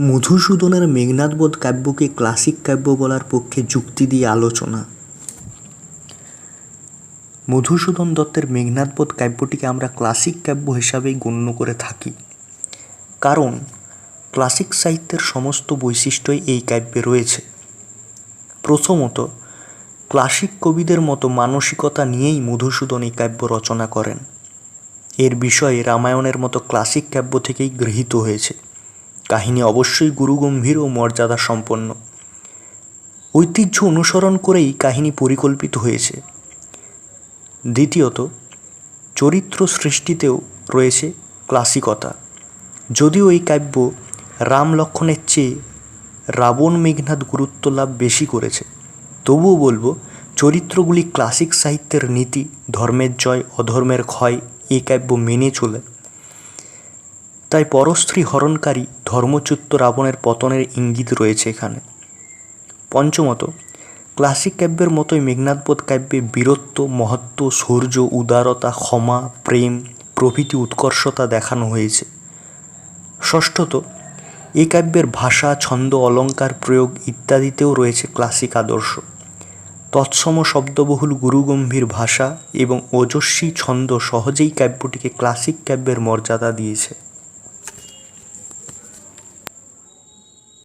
মধুসূদনের মেঘনাদবধ কাব্যকে ক্লাসিক কাব্য বলার পক্ষে যুক্তি দিয়ে আলোচনা। মধুসূদন দত্তের মেঘনাদবধ কাব্যটিকে আমরা ক্লাসিক কাব্য হিসাবেই গণ্য করে থাকি। কারণ, ক্লাসিক সাহিত্যের সমস্ত বৈশিষ্ট্যই এই কাব্যে রয়েছে। প্রথমত, ক্লাসিক কবিদের মতো মানসিকতা নিয়েই মধুসূদন এই কাব্য রচনা করেন। এর বিষয়ে রামায়ণের মতো ক্লাসিক কাব্য থেকেই গৃহীত হয়েছে। কাহিনী অবশ্যই গুরুগম্ভীর ও মর্যাদা সম্পন্ন ঐতিহ্য অনুসরণ করেই কাহিনী পরিকল্পিত হয়েছে। দ্বিতীয়ত, চরিত্র সৃষ্টিতেও রয়েছে ক্লাসিকতা। যদিও এই কাব্য রাম লক্ষণের চেয়ে রাবণ মেঘনাদ গুরুত্ব লাভ বেশি করেছে, তবুও বলব চরিত্রগুলি ক্লাসিক সাহিত্যের নীতি, ধর্মের জয়, অধর্মের ক্ষয় এই কাব্য মেনে চলে। তাই পরস্ত্রী হরণকারী ধর্মচ্যুত রাবণের পতনের ইঙ্গিত রয়েছে এখানে। পঞ্চমত, ক্লাসিক কাব্যের মতোই মেঘনাদবোধ কাব্যে বীরত্ব, মহত্ব শৌর্য উদারতা, ক্ষমা, প্রেম, প্রভৃতি উৎকর্ষতা দেখানো হয়েছে। ষষ্ঠত এই কাব্যের ভাষা, ছন্দ, অলঙ্কার প্রয়োগ ইত্যাদিতেও রয়েছে ক্লাসিক আদর্শ। তৎসম শব্দবহুল গুরুগম্ভীর ভাষা এবং ওজস্বী ছন্দ সহজেই কাব্যটিকে ক্লাসিক কাব্যের মর্যাদা দিয়েছে।